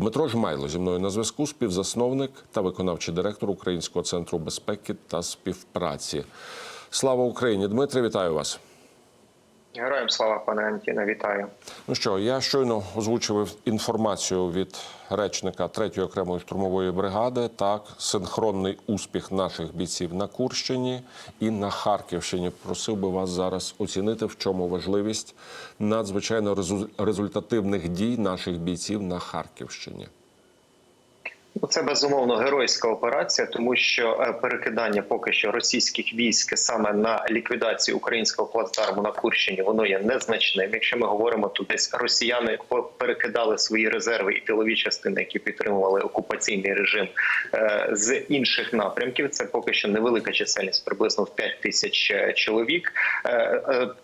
Дмитро Жмайло зі мною на зв'язку, співзасновник та виконавчий директор Українського центру безпеки та співпраці. Слава Україні! Дмитре, вітаю вас. Героям слава, пане Антіне, вітаю. Ну що, я щойно озвучив інформацію від речника 3-ї окремої штурмової бригади. Так, синхронний успіх наших бійців на Курщині і на Харківщині. Просив би вас зараз оцінити, в чому важливість надзвичайно резу- результативних дій наших бійців на Харківщині. Ну, Це безумовно геройська операція, тому що е, перекидання поки що російських військ саме на ліквідацію українського плацдарму на Курщині воно є незначним. Якщо ми говоримо, то десь росіяни перекидали свої резерви і тилові частини, які підтримували окупаційний режим е, з інших напрямків. Це поки що невелика чисельність, приблизно в 5 тисяч е, чоловік.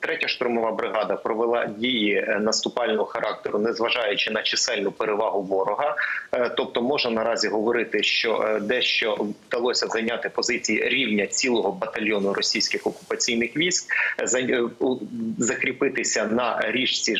Третя штурмова бригада провела дії наступального характеру, незважаючи на чисельну перевагу ворога. Тобто можна наразі говорити, що е, дещо вдалося зайняти позиції рівня цілого батальйону російських окупаційних військ, е, е, закріпитися на річці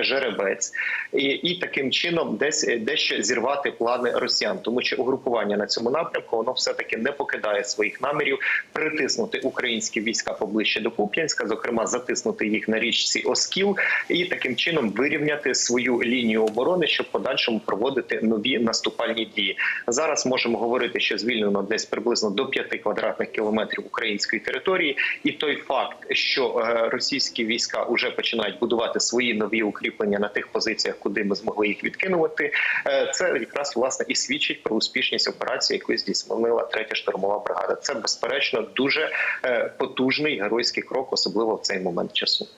Жеребець, і, і таким чином десь дещо зірвати плани росіян, тому що угрупування на цьому напрямку воно все таки не покидає своїх намірів притиснути українські війська поближче до Куп'янська, зокрема затиснути їх на річці Оскіл, і таким чином вирівняти свою лінію оборони, щоб подальшому проводити нові наступальні дії. Зараз можемо говорити, що звільнено десь приблизно до 5 квадратних кілометрів української території, і той факт, що е, російські війська вже починають будувати свої нові укріплення на тих позиціях, куди ми змогли їх відкинувати, е, це якраз власне і свідчить про успішність операції, яку здійснила третя штурмова бригада. Це безперечно дуже е, потужний геройський крок, особливо в цей момент часу.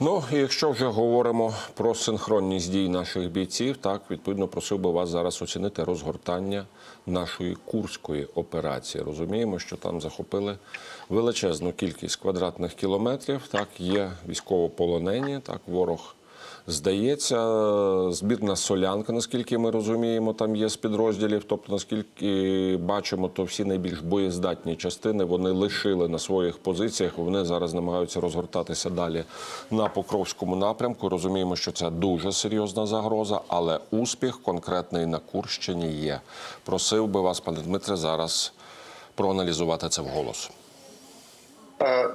Ну, і якщо вже говоримо про синхронність дій наших бійців, так відповідно просив би вас зараз оцінити розгортання нашої курської операції. Розуміємо, що там захопили величезну кількість квадратних кілометрів. Так, є військовополонені, так ворог. Здається, збірна солянка, наскільки ми розуміємо, там є з підрозділів. Тобто, наскільки бачимо, то всі найбільш боєздатні частини вони лишили на своїх позиціях. Вони зараз намагаються розгортатися далі на Покровському напрямку. Розуміємо, що це дуже серйозна загроза, але успіх конкретний на Курщині є. Просив би вас, пане Дмитре, зараз проаналізувати це вголос. Е,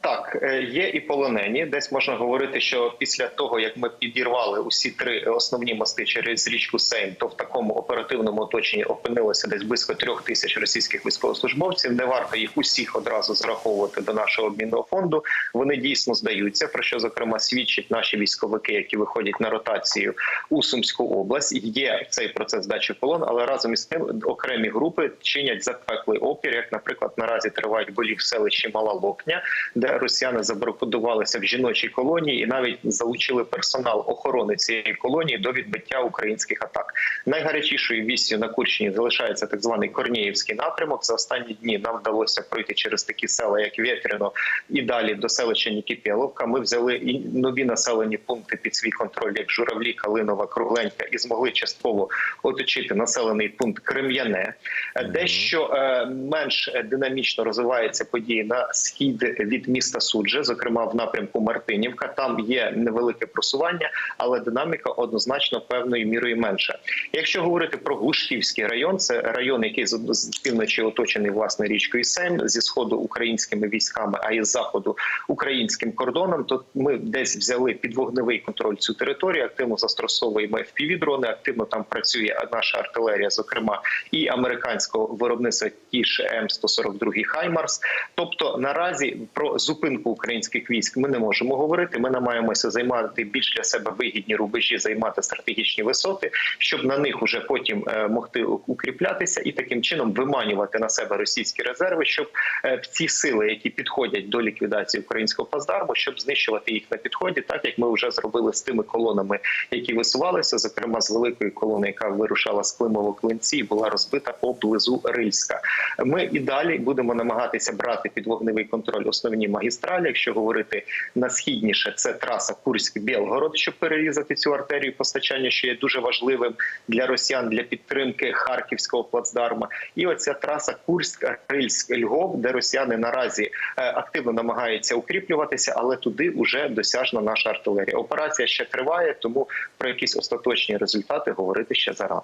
Так, е, є і полонені. Десь можна говорити, що після того як ми підірвали усі три основні мости через річку Сейм, то в такому оперативному оточенні опинилося десь близько трьох тисяч російських військовослужбовців. Не варто їх усіх одразу зраховувати до нашого обмінного фонду. Вони дійсно здаються. Про що зокрема свідчать наші військовики, які виходять на ротацію у Сумську область. Є цей процес здачі полон, але разом із тим окремі групи чинять запеклий опір. Як, наприклад, наразі тривають бої в селищі Мала Локня, де росіяни забарикадувалися в жіночій колонії і навіть залучили персонал охорони цієї колонії до відбиття українських атак. Найгарячішою вісію на Курщині залишається так званий Корніївський напрямок. За останні дні нам вдалося пройти через такі села, як Вєтріно, і далі до селища Нікіпєловка. Ми взяли і нові населені пункти під свій контроль, як Журавлі, Калинова, Кругленька, і змогли частково оточити населений пункт Крем'яне. Е, Дещо е, менш динамічно розвиваються події на схід від міста Судже, зокрема в напрямку Мартинівка. Там є невелике просування, але динаміка однозначно певною мірою менша. Якщо говорити про Глушківський район, це район, який з півночі оточений власне річкою Сейм, зі сходу українськими військами, а із заходу українським кордоном. То ми десь взяли під вогневий контроль цю територію. Активно застосовуємо FPV-дрони, Активно там працює наша артилерія, зокрема і американського виробництва ті ж М142 Хаймарс. Тобто на наразі про зупинку українських військ ми не можемо говорити. Ми намагаємося займати більш для себе вигідні рубежі, займати стратегічні висоти, щоб на них уже потім е, могти укріплятися і таким чином виманювати на себе російські резерви, щоб е, ці сили, які підходять до ліквідації українського плацдарму, щоб знищувати їх на підході, так як ми вже зробили з тими колонами, які висувалися, зокрема з великої колони, яка вирушала з Климово клинці була розбита поблизу Рильська. Ми і далі будемо намагатися брати під вогневий контроль основні магістралі. Якщо говорити на східніше, це траса Курськ-Білгород, щоб перерізати цю артерію постачання, що є дуже важливим для росіян для підтримки харківського плацдарма. І оця траса Курськ-Рильськ-Львов, де росіяни наразі е, активно намагаються укріплюватися, але туди вже досяжна наша артилерія. Операція ще триває, тому про якісь остаточні результати говорити ще зарано.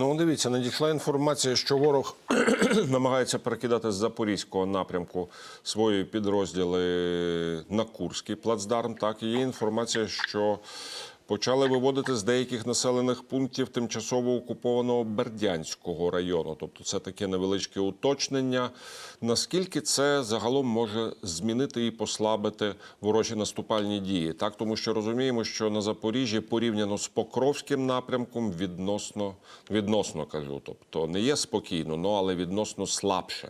Ну, дивіться, надійшла інформація, що ворог намагається перекидати з запорізького напрямку свої підрозділи на Курський плацдарм. Так, є інформація, що почали виводити з деяких населених пунктів тимчасово окупованого Бердянського району. Тобто, це таке невеличке уточнення. Наскільки це загалом може змінити і послабити ворожі наступальні дії? Так, тому що розуміємо, що на Запоріжжі порівняно з Покровським напрямком відносно відносно кажу, тобто не є спокійно, ну але відносно слабше.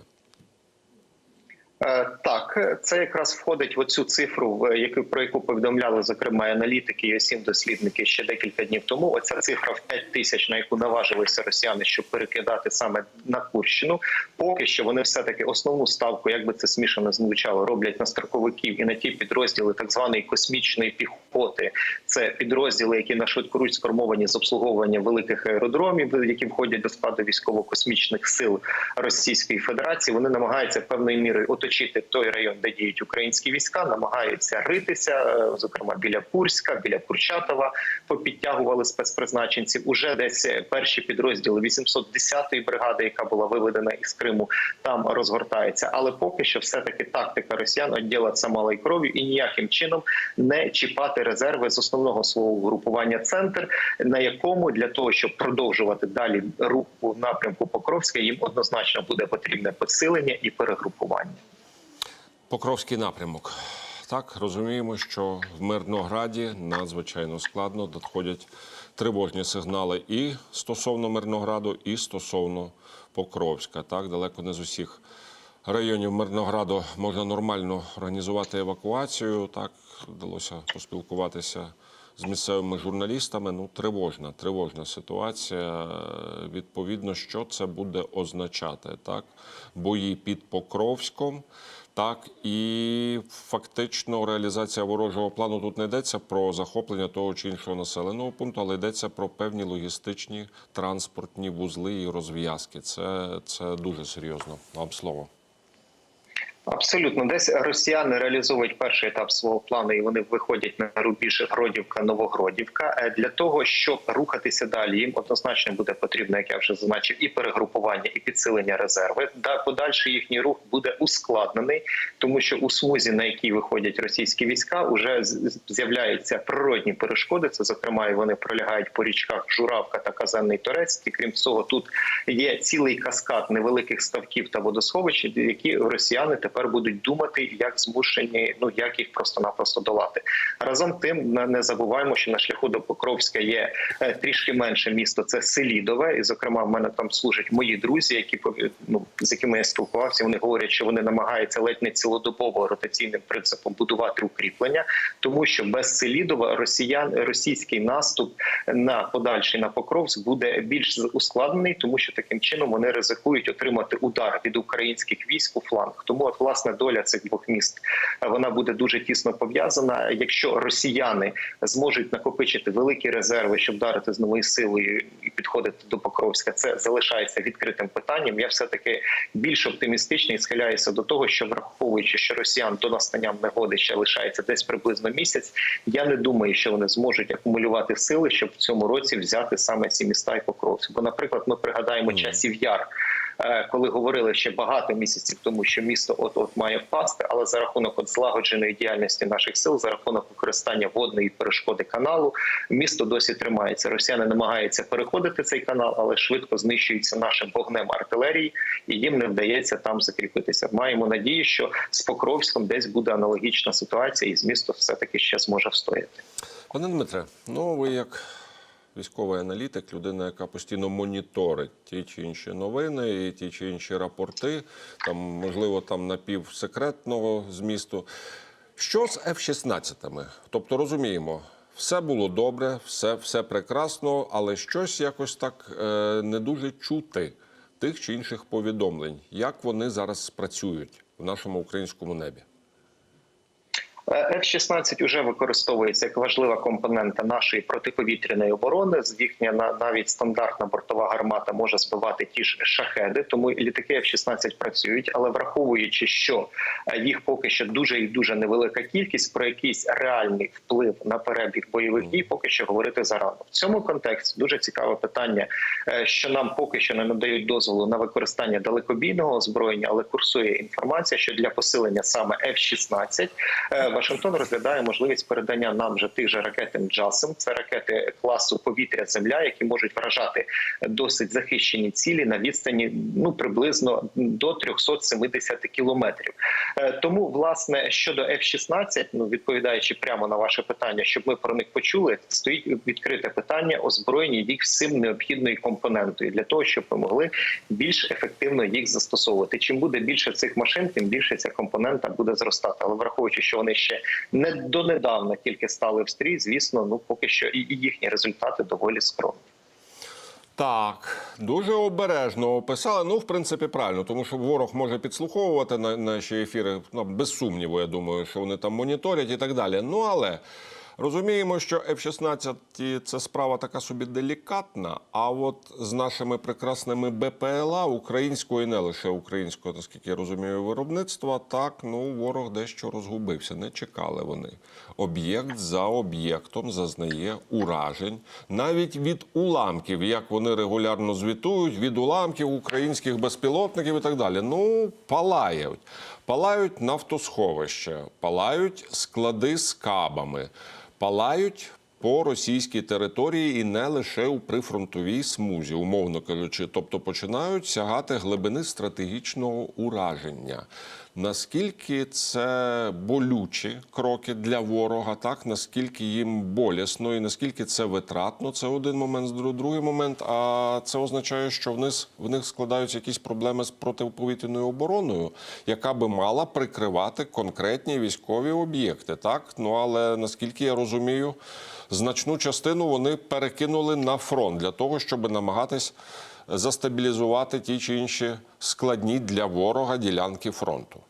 Е, Так, це якраз входить в оцю цифру, яку про яку повідомляли зокрема аналітики і осім дослідники ще декілька днів тому. Оця цифра в 5 тисяч, на яку наважилися росіяни, щоб перекидати саме на Курщину. Поки що вони все таки основну ставку, як би це смішано звучало, роблять на строковиків і на ті підрозділи так званої космічної піхоти. Це підрозділи, які на швидкоруч сформовані з обслуговування великих аеродромів, які входять до складу військово-космічних сил Російської Федерації. Вони намагаються певною мірою оточити той район, де діють українські війська, намагаються ритися, е, зокрема біля Курська, біля Курчатова. Попідтягували спецпризначенців. Уже десь перші підрозділи 810-ї бригади, яка була виведена із Криму, там розгортається. Але поки що, все таки тактика росіян відділатися малою кров'ю і ніяким чином не чіпати резерви з основного свого групування центр, на якому для того, щоб продовжувати далі рух у напрямку Покровська, їм однозначно буде потрібне посилення і перегрупування. Покровський напрямок. Так, розуміємо, що в Мирнограді надзвичайно складно надходять тривожні сигнали і стосовно Мирнограду, і стосовно Покровська. Так, далеко не з усіх районів Мирнограду можна нормально організувати евакуацію. Так, вдалося поспілкуватися з місцевими журналістами. Ну, тривожна, тривожна ситуація. Відповідно, що це буде означати? Так, бої під Покровськом. Так і фактично реалізація ворожого плану тут не йдеться про захоплення того чи іншого населеного пункту, але йдеться про певні логістичні транспортні вузли і розв'язки. Це, це дуже серйозно. Вам слово. Абсолютно, десь росіяни реалізовують перший етап свого плану, і вони виходять на рубіж Гродівка, Новогродівка. Е, Для того щоб рухатися далі, їм однозначно буде потрібно, як я вже зазначив, і перегрупування, і підсилення резерви. Да, подальший їхній рух буде ускладнений, тому що у смузі, на якій виходять російські війська, вже з'являються природні перешкоди. Це зокрема, і вони пролягають по річках Журавка та Казанний Торець. Крім цього, тут є цілий каскад невеликих ставків та водосховищ, які росіяни тепер будуть думати, як змушені, ну як їх просто-напросто долати. Разом тим не- забуваємо, що на шляху до Покровська є е, трішки менше місто. Це Селідове, і зокрема, в мене там служать мої друзі, які ну, з якими я спілкувався. Вони говорять, що вони намагаються ледь не цілодобово ротаційним принципом будувати укріплення, тому що без Селідова росіян російський наступ на подальший на Покровськ буде більш ускладнений, тому що таким чином вони ризикують отримати удар від українських військ у фланг. Тому власне доля цих двох міст вона буде дуже тісно пов'язана. Якщо росіяни зможуть накопичити великі резерви, щоб вдарити з новою силою і підходити до Покровська, це залишається відкритим питанням. Я все таки більш оптимістичний і схиляюся до того, що враховуючи, що росіян до настання негоди ще лишається десь приблизно місяць. Я не думаю, що вони зможуть акумулювати сили, щоб в цьому році взяти саме ці міста і Покровськ. Бо, наприклад, ми пригадаємо часів яр. Е, коли говорили ще багато місяців тому, що місто от от має впасти, але за рахунок от злагодженої діяльності наших сил, за рахунок використання водної перешкоди каналу, місто досі тримається. Росіяни намагаються переходити цей канал, але швидко знищуються нашим вогнем артилерії, і їм не вдається там закріпитися. Маємо надію, що з Покровськом десь буде аналогічна ситуація, і з місто все таки ще зможе встояти. Пане Дмитре, ну ви як військовий аналітик, людина, яка постійно моніторить ті чи інші новини, і ті чи інші рапорти, там можливо там напівсекретного змісту. Що з F-16? Тобто розуміємо, все було добре, все, все прекрасно, але щось якось так е, не дуже чути тих чи інших повідомлень, як вони зараз спрацюють в нашому українському небі. Е, F-16 вже використовується як важлива компонента нашої протиповітряної оборони. З їхня на- навіть стандартна бортова гармата може збивати ті ж шахеди. Тому літаки F-16 працюють, але враховуючи, що е, їх поки що дуже і дуже невелика кількість, про якийсь реальний вплив на перебіг бойових дій, поки що говорити зарано. В цьому контексті дуже цікаве питання, е, що нам поки що не надають дозволу на використання далекобійного озброєння, але курсує інформація, що для посилення саме F-16 е, Вашингтон розглядає можливість передання нам вже тих же ракет «Джасем». Це ракети класу повітря-земля, які можуть вражати досить захищені цілі на відстані ну приблизно до 370 кілометрів. Е, Тому, власне, щодо F-16, ну відповідаючи прямо на ваше питання, щоб ми про них почули, стоїть відкрите питання озброєння їх всім необхідною компонентою для того, щоб ми могли більш ефективно їх застосовувати. Чим буде більше цих машин, тим більше ця компонента буде зростати. Але враховуючи, що вони ще не донедавна тільки стали в стрій, звісно, ну поки що і, їхні результати доволі скромні. Так, дуже обережно описали. Ну, в принципі, правильно, тому що ворог може підслуховувати на наші ефіри. Ну, без сумніву, я думаю, що вони там моніторять і так далі. Ну але розуміємо, що F-16 – це справа така собі делікатна. А от з нашими прекрасними БПЛА українського і не лише українського, наскільки я розумію, виробництва, так ну ворог дещо розгубився. Не чекали вони. Об'єкт за об'єктом зазнає уражень, навіть від уламків, як вони регулярно звітують, від уламків українських безпілотників і так далі. Ну, палають. Палають нафтосховища, палають склади з кабами, палають по російській території і не лише у прифронтовій смузі, умовно кажучи, тобто починають сягати глибини стратегічного ураження. Наскільки це болючі кроки для ворога, так наскільки їм болісно і наскільки це витратно, це один момент. Дру- Другий момент. А це означає, що в них, в них складаються якісь проблеми з протиповітряною обороною, яка би мала прикривати конкретні військові об'єкти. Так ну але наскільки я розумію, значну частину вони перекинули на фронт для того, щоб намагатись застабілізувати ті чи інші складні для ворога ділянки фронту.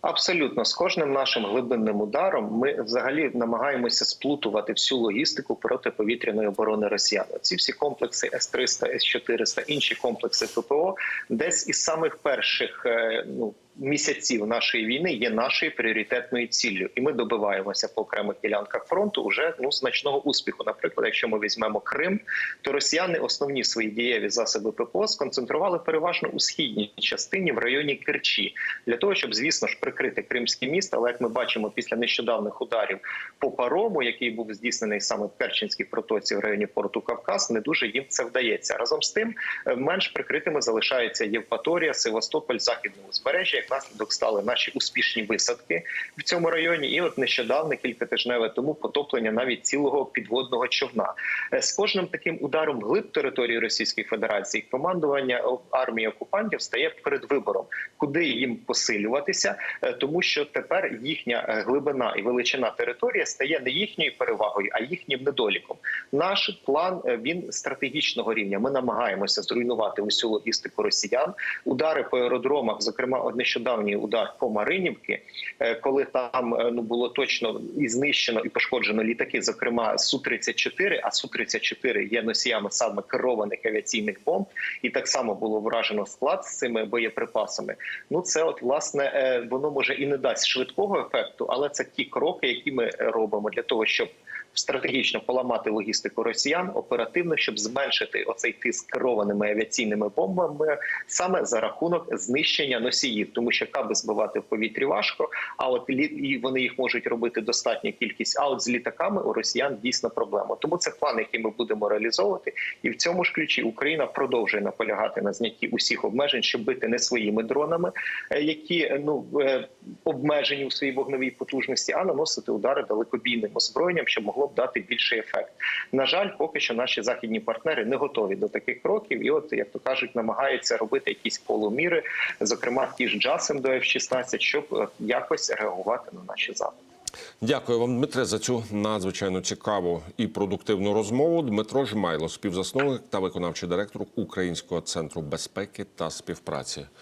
Абсолютно з кожним нашим глибинним ударом ми взагалі намагаємося сплутувати всю логістику протиповітряної оборони росіян. Ці всі комплекси С-300, С-400, інші комплекси ППО, десь із самих перших е, ну. Місяців нашої війни є нашою пріоритетною ціллю, і ми добиваємося по окремих ділянках фронту уже ну значного успіху. Наприклад, якщо ми візьмемо Крим, то росіяни основні свої дієві засоби ППО сконцентрували переважно у східній частині в районі Керчі, для того, щоб звісно ж прикрити Кримське місто. Але як ми бачимо, після нещодавних ударів по парому, який був здійснений саме в Керченській протоці в районі порту Кавказ, не дуже їм це вдається. Разом з тим, е, менш прикритими залишаються Євпаторія, Севастополь, західне узбережжя. Наслідок стали наші успішні висадки в цьому районі, і от нещодавно кількатижневе тому потоплення навіть цілого підводного човна. Е, З кожним таким ударом глиб території Російської Федерації командування армії окупантів стає перед вибором, куди їм посилюватися, е, тому що тепер їхня е, глибина і величина території стає не їхньою перевагою, а їхнім недоліком. Наш план він стратегічного рівня. Ми намагаємося зруйнувати усю логістику росіян. Удари по аеродромах, зокрема, от нещодавній удар по Маринівки, е, коли там е, ну було точно і знищено і пошкоджено літаки, зокрема су 34 А су 34 є носіями саме керованих авіаційних бомб, і так само було вражено склад з цими боєприпасами. Ну це от власне е, воно може і не дасть швидкого ефекту, але це ті кроки, які ми робимо для того, щоб стратегічно поламати логістику росіян оперативно, щоб зменшити оцей тиск керованими авіаційними бомбами саме за рахунок знищення носіїв, тому що каби збивати в повітрі важко. А от і вони їх можуть робити достатню кількість. А от з літаками у росіян дійсно проблема. Тому це план, який ми будемо реалізовувати, і в цьому ж ключі Україна продовжує наполягати на знятті усіх обмежень, щоб бити не своїми дронами, е, які е, ну е, обмежені у своїй вогновій потужності, а наносити удари далекобійним озброєнням, що могло б дати більший ефект. На жаль, поки що наші західні партнери не готові до таких кроків, і от як то кажуть, намагаються робити якісь полуміри, зокрема ті ж джасем до F-16, щоб е, якось реагувати на наші запити. Дякую вам, Дмитре, за цю надзвичайно цікаву і продуктивну розмову. Дмитро Жмайло, співзасновник та виконавчий директор Українського центру безпеки та співпраці.